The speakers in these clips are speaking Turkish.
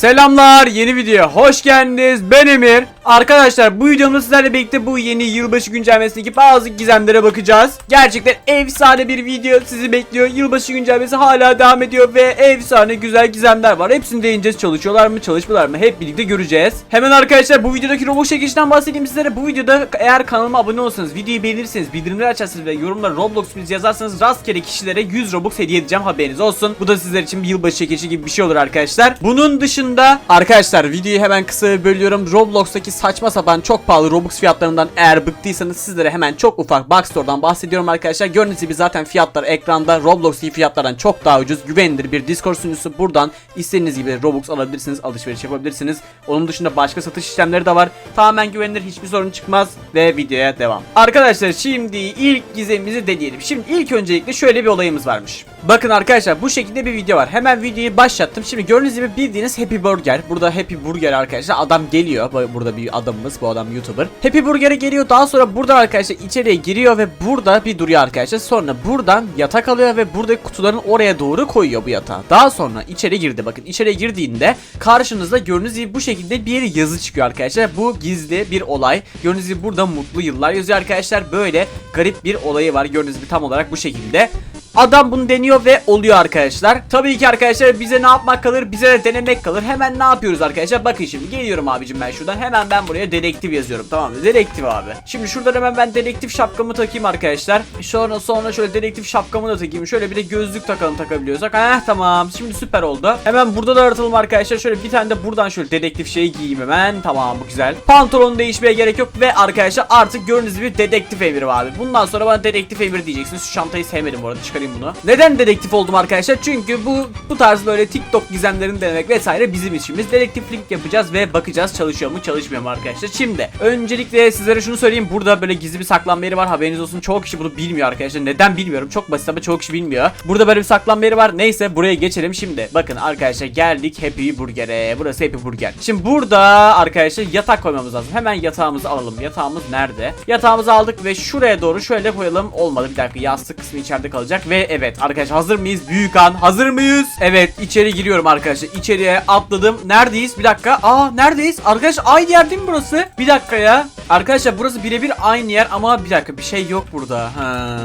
Selamlar yeni video hoş geldiniz. Ben Emir. Arkadaşlar bu videomda sizlerle birlikte bu yeni yılbaşı güncellemesindeki bazı gizemlere bakacağız. Gerçekten efsane bir video sizi bekliyor. Yılbaşı güncellemesi hala devam ediyor ve efsane güzel gizemler var. Hepsini değineceğiz. Çalışıyorlar mı çalışmıyorlar mı? Hep birlikte göreceğiz. Hemen arkadaşlar bu videodaki robot çekişten bahsedeyim sizlere. Bu videoda eğer kanalıma abone olursanız videoyu beğenirseniz bildirimleri açarsanız ve yorumlara Roblox biz yazarsanız rastgele kişilere 100 Robux hediye edeceğim. Haberiniz olsun. Bu da sizler için bir yılbaşı çekişi gibi bir şey olur arkadaşlar. Bunun dışında arkadaşlar videoyu hemen kısa bölüyorum. Roblox'taki saçma sapan çok pahalı Robux fiyatlarından eğer bıktıysanız sizlere hemen çok ufak Boxstore'dan bahsediyorum arkadaşlar. Gördüğünüz gibi zaten fiyatlar ekranda. Roblox'taki fiyatlardan çok daha ucuz. Güvenilir bir Discord sunucusu. Buradan istediğiniz gibi Robux alabilirsiniz alışveriş yapabilirsiniz. Onun dışında başka satış işlemleri de var. Tamamen güvenilir hiçbir sorun çıkmaz ve videoya devam. Arkadaşlar şimdi ilk gizemimizi deneyelim. Şimdi ilk öncelikle şöyle bir olayımız varmış Bakın arkadaşlar bu şekilde bir video var. Hemen videoyu başlattım. Şimdi gördüğünüz gibi bildiğiniz Happy Burger. Burada Happy Burger arkadaşlar. Adam geliyor. Bu- Burada bir adamımız bu adam YouTuber. Happy Burger'e geliyor. Daha sonra burada arkadaşlar içeriye giriyor ve burada bir duruyor arkadaşlar. Sonra buradan yatak alıyor ve buradaki kutuların oraya doğru koyuyor bu yatağı Daha sonra içeri girdi. Bakın içeriye girdiğinde Karşınızda gördüğünüz gibi bu şekilde bir yazı çıkıyor arkadaşlar. Bu gizli bir olay. Gördüğünüz gibi burada mutlu yıllar yazıyor arkadaşlar. Böyle garip bir olayı var. Gördüğünüz gibi tam olarak bu şekilde Adam bunu deniyor ve oluyor arkadaşlar. Tabii ki arkadaşlar bize ne yapmak kalır? Bize de denemek kalır. Hemen ne yapıyoruz arkadaşlar? Bakın şimdi geliyorum abicim ben şuradan. Hemen ben buraya dedektif yazıyorum. Tamam mı? Dedektif abi. Şimdi şuradan hemen ben dedektif şapkamı takayım arkadaşlar. Sonra sonra şöyle dedektif şapkamı da takayım. Şöyle bir de gözlük takalım takabiliyorsak. Heh tamam. Şimdi süper oldu. Hemen burada da aratalım arkadaşlar. Şöyle bir tane de buradan şöyle dedektif şeyi giyeyim hemen. Tamam bu güzel. Pantolonu değişmeye gerek yok ve arkadaşlar artık gördüğünüz gibi dedektif Emir abi. Bundan sonra bana dedektif Emir diyeceksiniz. Şu çantayı sevmedim bu arada çıkarayım bunu. Neden dedektif oldum arkadaşlar? Çünkü bu bu tarz böyle TikTok gizemlerini denemek vesaire bizim işimiz. Dedektiflik yapacağız ve bakacağız çalışıyor mu çalışmıyor mu arkadaşlar. Şimdi öncelikle sizlere şunu söyleyeyim. Burada böyle gizli bir saklanma yeri var. Haberiniz olsun. Çoğu kişi bunu bilmiyor arkadaşlar. Neden bilmiyorum. Çok basit ama çoğu kişi bilmiyor. Burada böyle bir saklanma yeri var. Neyse buraya geçelim şimdi. Bakın arkadaşlar geldik Happy Burger'e. Burası Happy Burger. Şimdi burada arkadaşlar yatak koymamız lazım. Hemen yatağımızı alalım. Yatağımız nerede? Yatağımızı aldık ve şuraya doğru şöyle koyalım. Olmadı bir dakika. Yastık kısmı içeride kalacak ve evet arkadaşlar hazır mıyız? Büyük an hazır mıyız? Evet içeri giriyorum arkadaşlar. İçeriye atladım. Neredeyiz? Bir dakika. Aa neredeyiz? Arkadaşlar aynı yer değil mi burası? Bir dakika ya. Arkadaşlar burası birebir aynı yer ama bir dakika bir şey yok burada. Ha.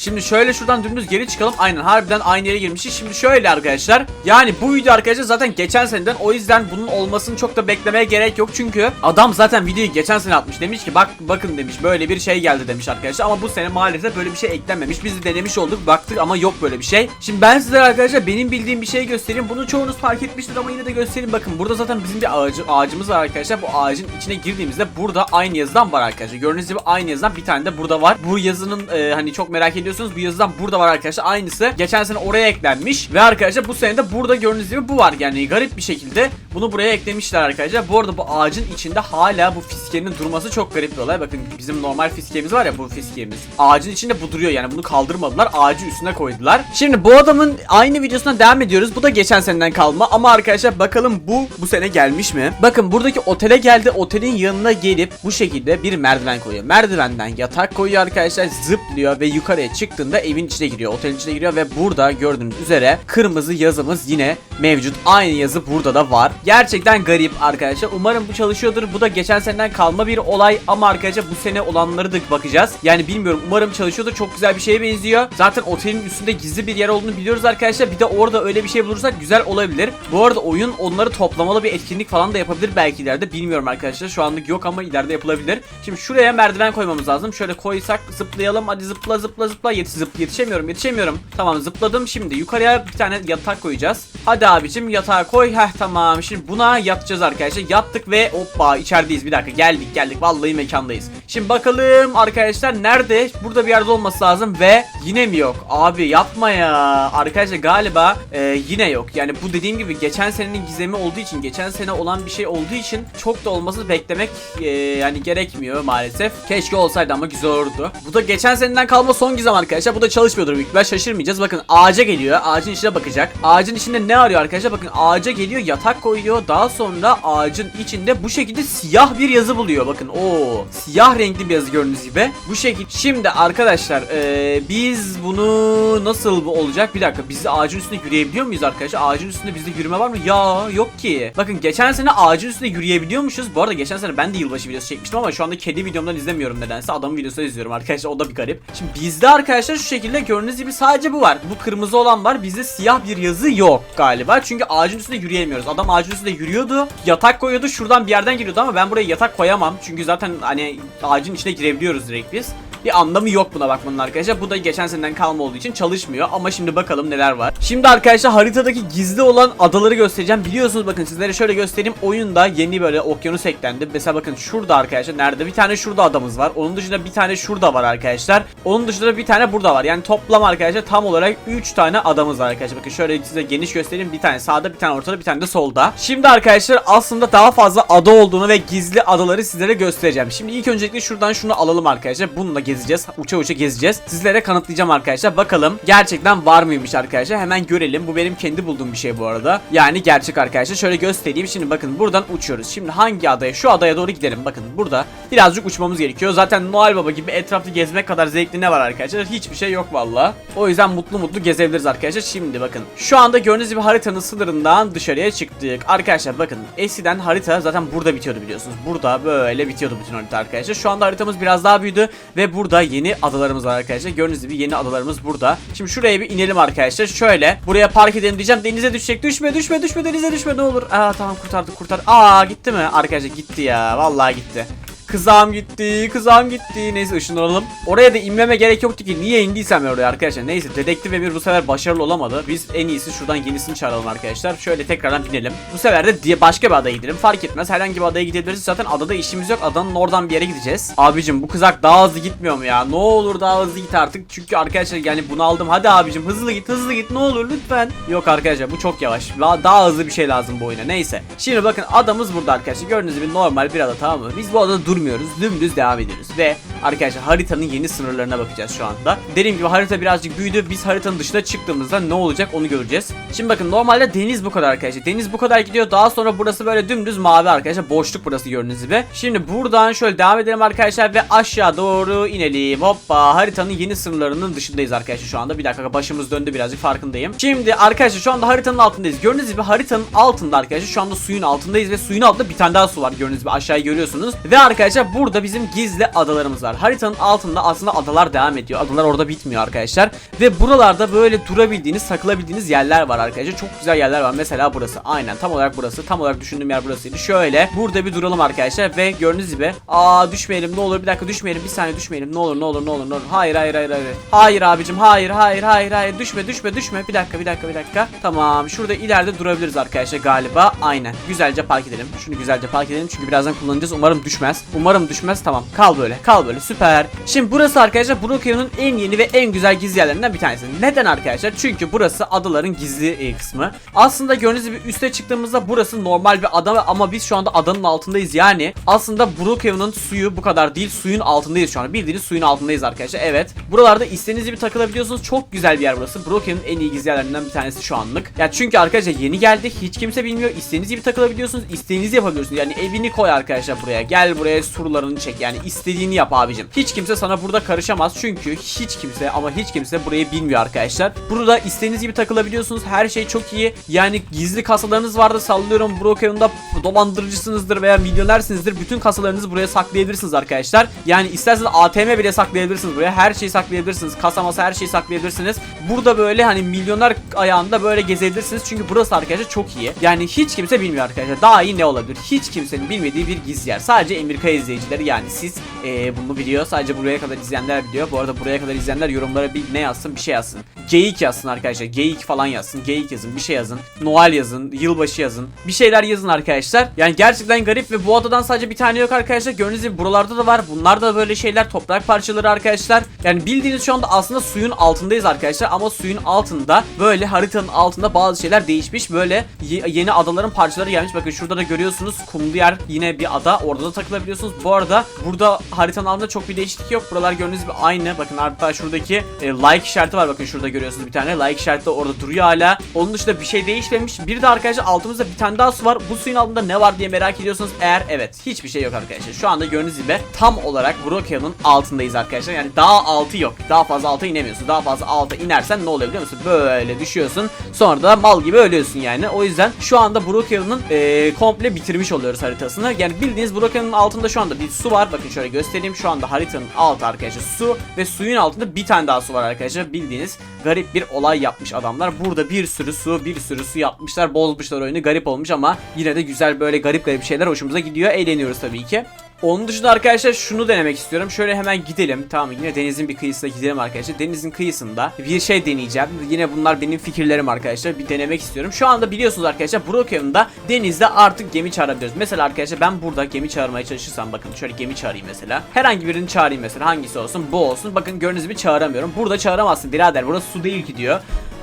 Şimdi şöyle şuradan dümdüz geri çıkalım. Aynen harbiden aynı yere girmişiz. Şimdi şöyle arkadaşlar. Yani bu video arkadaşlar zaten geçen seneden o yüzden bunun olmasını çok da beklemeye gerek yok. Çünkü adam zaten videoyu geçen sene atmış. Demiş ki bak bakın demiş böyle bir şey geldi demiş arkadaşlar. Ama bu sene maalesef böyle bir şey eklenmemiş. Biz de denemiş olduk baktık ama yok böyle bir şey. Şimdi ben size arkadaşlar benim bildiğim bir şey göstereyim. Bunu çoğunuz fark etmiştir ama yine de göstereyim. Bakın burada zaten bizim bir ağacı, ağacımız var arkadaşlar. Bu ağacın içine girdiğimizde burada aynı yazıdan var arkadaşlar. Gördüğünüz gibi aynı yazıdan bir tane de burada var. Bu yazının e, hani çok merak ediyorsunuz. Bu yazıdan burada var arkadaşlar. Aynısı. Geçen sene oraya eklenmiş. Ve arkadaşlar bu sene de burada gördüğünüz gibi bu var. Yani garip bir şekilde bunu buraya eklemişler arkadaşlar. Bu arada bu ağacın içinde hala bu fiskenin durması çok garip bir olay. Bakın bizim normal fiskemiz var ya bu fiskemiz. Ağacın içinde bu duruyor yani bunu kaldırmadılar. Ağacı üstüne koydular. Şimdi bu adamın aynı videosuna devam ediyoruz. Bu da geçen seneden kalma ama arkadaşlar bakalım bu bu sene gelmiş mi? Bakın buradaki otele geldi. Otelin yanına gelip bu şekilde bir merdiven koyuyor. Merdivenden yatak koyuyor arkadaşlar. Zıplıyor ve yukarıya çıktığında evin içine giriyor. Otelin içine giriyor ve burada gördüğünüz üzere kırmızı yazımız yine mevcut. Aynı yazı burada da var. Gerçekten garip arkadaşlar. Umarım bu çalışıyordur. Bu da geçen seneden kalma bir olay ama arkadaşlar bu sene olanları da bakacağız. Yani bilmiyorum. Umarım çalışıyordur. Çok güzel bir şeye benziyor. Zaten otelin üstünde gizli bir yer olduğunu biliyoruz arkadaşlar. Bir de orada öyle bir şey bulursak güzel olabilir. Bu arada oyun onları toplamalı bir etkinlik falan da yapabilir belki ileride. Bilmiyorum arkadaşlar. Şu anlık yok ama ileride yapılabilir. Şimdi şuraya merdiven koymamız lazım. Şöyle koysak zıplayalım. Hadi zıpla zıpla zıpla. Yetiş zıp yetişemiyorum yetişemiyorum. Tamam zıpladım. Şimdi yukarıya bir tane yatak koyacağız. Hadi abicim yatağa koy. Heh tamam. Şimdi buna yatacağız arkadaşlar. Yattık ve hoppa içerideyiz. Bir dakika geldik geldik. Vallahi mekandayız. Şimdi bakalım arkadaşlar nerede? Burada bir yerde olması lazım ve yine mi yok? Abi yapma ya. Arkadaşlar galiba e, yine yok. Yani bu dediğim gibi geçen senenin gizemi olduğu için, geçen sene olan bir şey olduğu için çok da olmasını beklemek e, yani gerekmiyor maalesef. Keşke olsaydı ama güzel olurdu. Bu da geçen seneden kalma son gizem yüzden arkadaşlar bu da çalışmıyordur büyük ihtimal şaşırmayacağız. Bakın ağaca geliyor. Ağacın içine bakacak. Ağacın içinde ne arıyor arkadaşlar? Bakın ağaca geliyor yatak koyuyor. Daha sonra ağacın içinde bu şekilde siyah bir yazı buluyor. Bakın o siyah renkli bir yazı gördüğünüz gibi. Bu şekilde. Şimdi arkadaşlar eee, biz bunu nasıl bu olacak? Bir dakika biz ağacın üstünde yürüyebiliyor muyuz arkadaşlar? Ağacın üstünde bizde yürüme var mı? Ya yok ki. Bakın geçen sene ağacın üstünde yürüyebiliyormuşuz. Bu arada geçen sene ben de yılbaşı videosu çekmiştim ama şu anda kedi videomdan izlemiyorum nedense. Adamın videosunu izliyorum arkadaşlar. O da bir garip. Şimdi bizde arkadaşlar şu şekilde gördüğünüz gibi sadece bu var. Bu kırmızı olan var. Bizde siyah bir yazı yok galiba. Çünkü ağacın üstünde yürüyemiyoruz. Adam ağacın üstünde yürüyordu. Yatak koyuyordu. Şuradan bir yerden giriyordu ama ben buraya yatak koyamam. Çünkü zaten hani ağacın içine girebiliyoruz direkt biz. Bir anlamı yok buna bakmanın arkadaşlar. Bu da geçen seneden kalma olduğu için çalışmıyor. Ama şimdi bakalım neler var. Şimdi arkadaşlar haritadaki gizli olan adaları göstereceğim. Biliyorsunuz bakın sizlere şöyle göstereyim. Oyunda yeni böyle okyanus eklendi. Mesela bakın şurada arkadaşlar. Nerede? Bir tane şurada adamız var. Onun dışında bir tane şurada var arkadaşlar. Onun dışında bir tane burada var. Yani toplam arkadaşlar tam olarak 3 tane adamız var arkadaşlar. Bakın şöyle size geniş göstereyim. Bir tane sağda, bir tane ortada, bir tane de solda. Şimdi arkadaşlar aslında daha fazla ada olduğunu ve gizli adaları sizlere göstereceğim. Şimdi ilk öncelikle şuradan şunu alalım arkadaşlar. Bununla gezeceğiz. Uça uça gezeceğiz. Sizlere kanıtlayacağım arkadaşlar. Bakalım gerçekten var mıymış arkadaşlar. Hemen görelim. Bu benim kendi bulduğum bir şey bu arada. Yani gerçek arkadaşlar. Şöyle göstereyim. Şimdi bakın buradan uçuyoruz. Şimdi hangi adaya? Şu adaya doğru gidelim. Bakın burada birazcık uçmamız gerekiyor. Zaten Noel Baba gibi etrafta gezmek kadar zevkli ne var arkadaşlar? Hiçbir şey yok valla. O yüzden mutlu mutlu gezebiliriz arkadaşlar. Şimdi bakın. Şu anda gördüğünüz gibi haritanın sınırından dışarıya çıktık. Arkadaşlar bakın. Eskiden harita zaten burada bitiyordu biliyorsunuz. Burada böyle bitiyordu bütün harita arkadaşlar. Şu anda haritamız biraz daha büyüdü ve burada yeni adalarımız var arkadaşlar. Gördüğünüz gibi yeni adalarımız burada. Şimdi şuraya bir inelim arkadaşlar. Şöyle buraya park edelim diyeceğim. Denize düşecek. Düşme düşme düşme denize düşme ne olur. Aa tamam kurtardık kurtar. Aa gitti mi? Arkadaşlar gitti ya. Vallahi gitti. Kızağım gitti, kızağım gitti. Neyse ışınlanalım. Oraya da inmeme gerek yoktu ki. Niye indiysem oraya arkadaşlar. Neyse dedektif Emir bu sefer başarılı olamadı. Biz en iyisi şuradan yenisini çağıralım arkadaşlar. Şöyle tekrardan binelim. Bu sefer de diye başka bir adaya gidelim. Fark etmez. Herhangi bir adaya gidebiliriz. Zaten adada işimiz yok. Adanın oradan bir yere gideceğiz. Abicim bu kızak daha hızlı gitmiyor mu ya? Ne olur daha hızlı git artık. Çünkü arkadaşlar yani bunu aldım. Hadi abicim hızlı git, hızlı git. Ne olur lütfen. Yok arkadaşlar bu çok yavaş. Daha, hızlı bir şey lazım bu oyuna. Neyse. Şimdi bakın adamız burada arkadaşlar. Gördüğünüz gibi normal bir ada tamam mı? Biz bu adada durmuyoruz. Dümdüz devam ediyoruz. Ve arkadaşlar haritanın yeni sınırlarına bakacağız şu anda. Dediğim gibi harita birazcık büyüdü. Biz haritanın dışına çıktığımızda ne olacak onu göreceğiz. Şimdi bakın normalde deniz bu kadar arkadaşlar. Deniz bu kadar gidiyor. Daha sonra burası böyle dümdüz mavi arkadaşlar. Boşluk burası gördüğünüz gibi. Şimdi buradan şöyle devam edelim arkadaşlar ve aşağı doğru inelim. Hoppa haritanın yeni sınırlarının dışındayız arkadaşlar şu anda. Bir dakika başımız döndü birazcık farkındayım. Şimdi arkadaşlar şu anda haritanın altındayız. Gördüğünüz gibi haritanın altında arkadaşlar şu anda suyun altındayız ve suyun altında bir tane daha su var. Gördüğünüz gibi aşağıya görüyorsunuz. Ve arkadaşlar burada bizim gizli adalarımız var. Haritanın altında aslında adalar devam ediyor. Adalar orada bitmiyor arkadaşlar. Ve buralarda böyle durabildiğiniz, takılabildiğiniz yerler var arkadaşlar. Çok güzel yerler var. Mesela burası. Aynen tam olarak burası. Tam olarak düşündüğüm yer burasıydı. Şöyle burada bir duralım arkadaşlar ve gördüğünüz gibi aa düşmeyelim ne olur bir dakika düşmeyelim bir saniye düşmeyelim ne olur ne olur ne olur ne olur. Hayır hayır hayır hayır. Hayır abicim hayır hayır hayır hayır düşme düşme düşme. Bir dakika bir dakika bir dakika. Tamam şurada ileride durabiliriz arkadaşlar galiba. Aynen. Güzelce park edelim. Şunu güzelce park edelim çünkü birazdan kullanacağız. Umarım düşmez. Umarım düşmez. Tamam. Kal böyle. Kal böyle. Süper. Şimdi burası arkadaşlar Brookhaven'ın en yeni ve en güzel gizli yerlerinden bir tanesi. Neden arkadaşlar? Çünkü burası adaların gizli e, kısmı. Aslında gördüğünüz gibi üste çıktığımızda burası normal bir ada ama biz şu anda adanın altındayız. Yani aslında Brookhaven'ın suyu bu kadar değil. Suyun altındayız şu an. Bildiğiniz suyun altındayız arkadaşlar. Evet. Buralarda istediğiniz gibi takılabiliyorsunuz. Çok güzel bir yer burası. Brookhaven'ın en iyi gizli yerlerinden bir tanesi şu anlık. Ya çünkü arkadaşlar yeni geldi. Hiç kimse bilmiyor. İstediğiniz gibi takılabiliyorsunuz. İstediğinizi yapabiliyorsunuz. Yani evini koy arkadaşlar buraya. Gel buraya surlarını çek. Yani istediğini yap abicim. Hiç kimse sana burada karışamaz. Çünkü hiç kimse ama hiç kimse burayı bilmiyor arkadaşlar. Burada istediğiniz gibi takılabiliyorsunuz. Her şey çok iyi. Yani gizli kasalarınız vardı. Sallıyorum Brookhaven'da dolandırıcısınızdır veya milyonersinizdir. Bütün kasalarınızı buraya saklayabilirsiniz arkadaşlar. Yani isterseniz ATM bile saklayabilirsiniz buraya. Her şeyi saklayabilirsiniz. Kasa masa her şeyi saklayabilirsiniz. Burada böyle hani milyoner ayağında böyle gezebilirsiniz. Çünkü burası arkadaşlar çok iyi. Yani hiç kimse bilmiyor arkadaşlar. Daha iyi ne olabilir? Hiç kimsenin bilmediği bir gizli yer. Sadece Emirka izleyicileri yani siz ee, bunu biliyor. Sadece buraya kadar izleyenler biliyor. Bu arada buraya kadar izleyenler yorumlara bir ne yazsın bir şey yazsın. Geyik yazsın arkadaşlar. Geyik falan yazsın. Geyik yazın. Bir şey yazın. Noel yazın. Yılbaşı yazın. Bir şeyler yazın arkadaşlar. Yani gerçekten garip ve bu adadan sadece bir tane yok arkadaşlar. Gördüğünüz gibi buralarda da var. Bunlar da böyle şeyler. Toprak parçaları arkadaşlar. Yani bildiğiniz şu anda aslında suyun altındayız arkadaşlar. Ama suyun altında böyle haritanın altında bazı şeyler değişmiş. Böyle ye- yeni adaların parçaları gelmiş. Bakın şurada da görüyorsunuz. Kumlu yer yine bir ada. Orada da takılabiliyorsunuz. Ediyorsunuz. Bu arada burada haritanın altında çok bir değişiklik yok. Buralar gördüğünüz gibi aynı. Bakın hatta şuradaki e, like işareti var. Bakın şurada görüyorsunuz bir tane. Like işareti de orada duruyor hala. Onun dışında bir şey değişmemiş. Bir de arkadaşlar altımızda bir tane daha su var. Bu suyun altında ne var diye merak ediyorsanız eğer evet hiçbir şey yok arkadaşlar. Şu anda gördüğünüz gibi tam olarak Brookhaven'ın altındayız arkadaşlar. Yani daha altı yok. Daha fazla alta inemiyorsun. Daha fazla alta inersen ne oluyor biliyor musun? Böyle düşüyorsun. Sonra da mal gibi ölüyorsun yani. O yüzden şu anda Brookhaven'ın e, komple bitirmiş oluyoruz haritasını. Yani bildiğiniz Brookhaven'ın altında şu anda bir su var. Bakın şöyle göstereyim. Şu anda haritanın altı arkadaşlar su ve suyun altında bir tane daha su var arkadaşlar. Bildiğiniz garip bir olay yapmış adamlar. Burada bir sürü su, bir sürü su yapmışlar. Bozmuşlar oyunu. Garip olmuş ama yine de güzel böyle garip garip şeyler hoşumuza gidiyor. Eğleniyoruz tabii ki. Onun dışında arkadaşlar şunu denemek istiyorum. Şöyle hemen gidelim. Tamam yine denizin bir kıyısına gidelim arkadaşlar. Denizin kıyısında bir şey deneyeceğim. Yine bunlar benim fikirlerim arkadaşlar. Bir denemek istiyorum. Şu anda biliyorsunuz arkadaşlar Brookhaven'da denizde artık gemi çağırabiliyoruz. Mesela arkadaşlar ben burada gemi çağırmaya çalışırsam bakın şöyle gemi çağırayım mesela. Herhangi birini çağırayım mesela. Hangisi olsun? Bu olsun. Bakın gördüğünüz gibi çağıramıyorum. Burada çağıramazsın birader. Burası su değil ki diyor.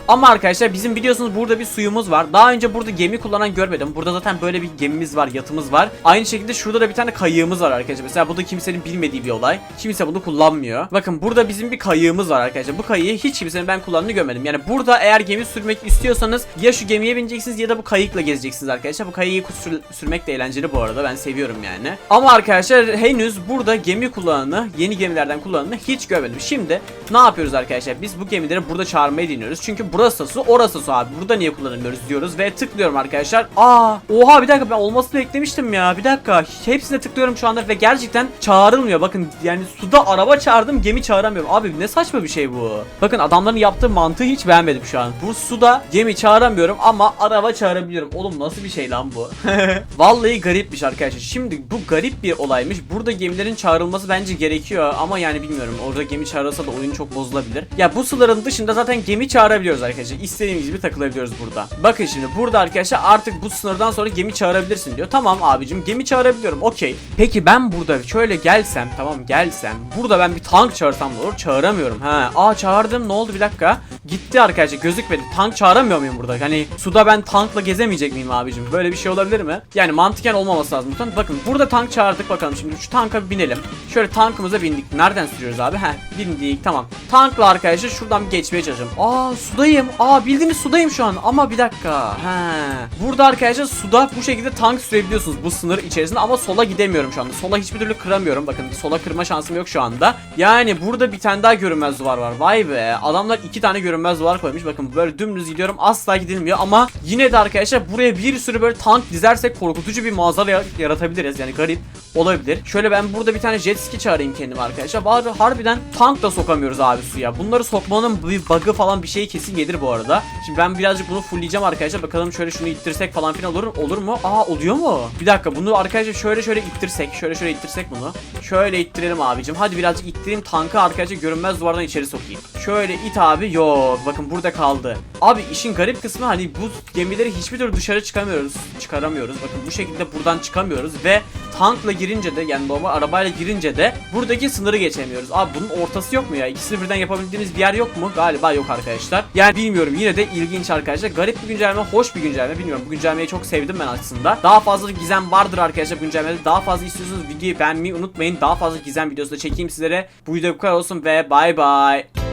Ama arkadaşlar bizim biliyorsunuz burada bir suyumuz var. Daha önce burada gemi kullanan görmedim. Burada zaten böyle bir gemimiz var, yatımız var. Aynı şekilde şurada da bir tane kayığımız var arkadaşlar. Mesela bu da kimsenin bilmediği bir olay. Kimse bunu kullanmıyor. Bakın burada bizim bir kayığımız var arkadaşlar. Bu kayığı hiç kimsenin ben kullandığını görmedim. Yani burada eğer gemi sürmek istiyorsanız ya şu gemiye bineceksiniz ya da bu kayıkla gezeceksiniz arkadaşlar. Bu kayığı sür- sürmek de eğlenceli bu arada. Ben seviyorum yani. Ama arkadaşlar henüz burada gemi kullananı, yeni gemilerden kullananı hiç görmedim. Şimdi ne yapıyoruz arkadaşlar? Biz bu gemileri burada çağırmayı deniyoruz. Çünkü burası su, orası su abi. Burada niye kullanamıyoruz diyoruz ve tıklıyorum arkadaşlar. Aa, oha bir dakika ben olmasını beklemiştim ya. Bir dakika. Hepsine tıklıyorum şu anda ve gerçekten çağrılmıyor. Bakın yani suda araba çağırdım, gemi çağıramıyorum. Abi ne saçma bir şey bu. Bakın adamların yaptığı mantığı hiç beğenmedim şu an. Bu suda gemi çağıramıyorum ama araba çağırabiliyorum. Oğlum nasıl bir şey lan bu? Vallahi garipmiş arkadaşlar. Şimdi bu garip bir olaymış. Burada gemilerin çağrılması bence gerekiyor ama yani bilmiyorum. Orada gemi çağrılsa da oyun çok bozulabilir. Ya bu suların dışında zaten gemi çağırabiliyoruz arkadaşlar. İstediğimiz gibi takılabiliyoruz burada. Bakın şimdi burada arkadaşlar artık bu sınırdan sonra gemi çağırabilirsin diyor. Tamam abicim gemi çağırabiliyorum. Okey. Peki ben burada şöyle gelsem tamam gelsem. Burada ben bir tank çağırsam ne olur? Çağıramıyorum. Ha. Aa çağırdım. Ne oldu bir dakika? Gitti arkadaşlar gözükmedi. Tank çağıramıyor muyum burada? Hani suda ben tankla gezemeyecek miyim abicim? Böyle bir şey olabilir mi? Yani mantıken olmaması lazım. Bakın, burada tank çağırdık bakalım şimdi şu tanka binelim. Şöyle tankımıza bindik. Nereden sürüyoruz abi? Heh bindik tamam. Tankla arkadaşlar şuradan geçmeye çalışalım. Aa sudayım. Aa bildiğiniz sudayım şu an. Ama bir dakika. He. Burada arkadaşlar suda bu şekilde tank sürebiliyorsunuz bu sınır içerisinde ama sola gidemiyorum şu anda. Sola hiçbir türlü kıramıyorum. Bakın sola kırma şansım yok şu anda. Yani burada bir tane daha görünmez duvar var. Vay be. Adamlar iki tane görünmez duvar koymuş. Bakın böyle dümdüz gidiyorum. Asla gidilmiyor ama yine de arkadaşlar buraya bir sürü böyle tank dizersek korkutucu bir manzara ya- yaratabiliriz. Yani garip olabilir. Şöyle ben burada bir tane jet ski çağırayım kendime arkadaşlar. Bari harbiden tank da sokamıyoruz abi suya. Bunları sokmanın bir bug'ı falan bir şey kesin gelir bu arada. Şimdi ben birazcık bunu fullleyeceğim arkadaşlar. Bakalım şöyle şunu ittirsek falan filan olur olur mu? Aa oluyor mu? Bir dakika bunu arkadaşlar şöyle şöyle ittirsek. Şöyle şöyle ittirsek bunu. Şöyle ittirelim abicim. Hadi birazcık ittireyim tankı arkadaşlar görünmez duvardan içeri sokayım. Şöyle it abi. Yok bakın burada kaldı. Abi işin garip kısmı hani bu gemileri hiçbir türlü dışarı çıkamıyoruz. Çıkaramıyoruz. Bakın bu şekilde buradan çıkamıyoruz ve tankla girince de yani normal arabayla girince de buradaki sınırı geçemiyoruz. Abi bunun ortası yok mu ya? İkisini birden yapabildiğimiz bir yer yok mu? Galiba yok arkadaşlar. Yani bilmiyorum yine de ilginç arkadaşlar. Garip bir güncelleme, hoş bir güncelleme. Bilmiyorum bu güncellemeyi çok sevdim ben aslında. Daha fazla gizem vardır arkadaşlar güncellemede. Daha fazla istiyorsanız videoyu beğenmeyi unutmayın. Daha fazla gizem videosu da çekeyim sizlere. Bu video bu kadar olsun ve bay bay.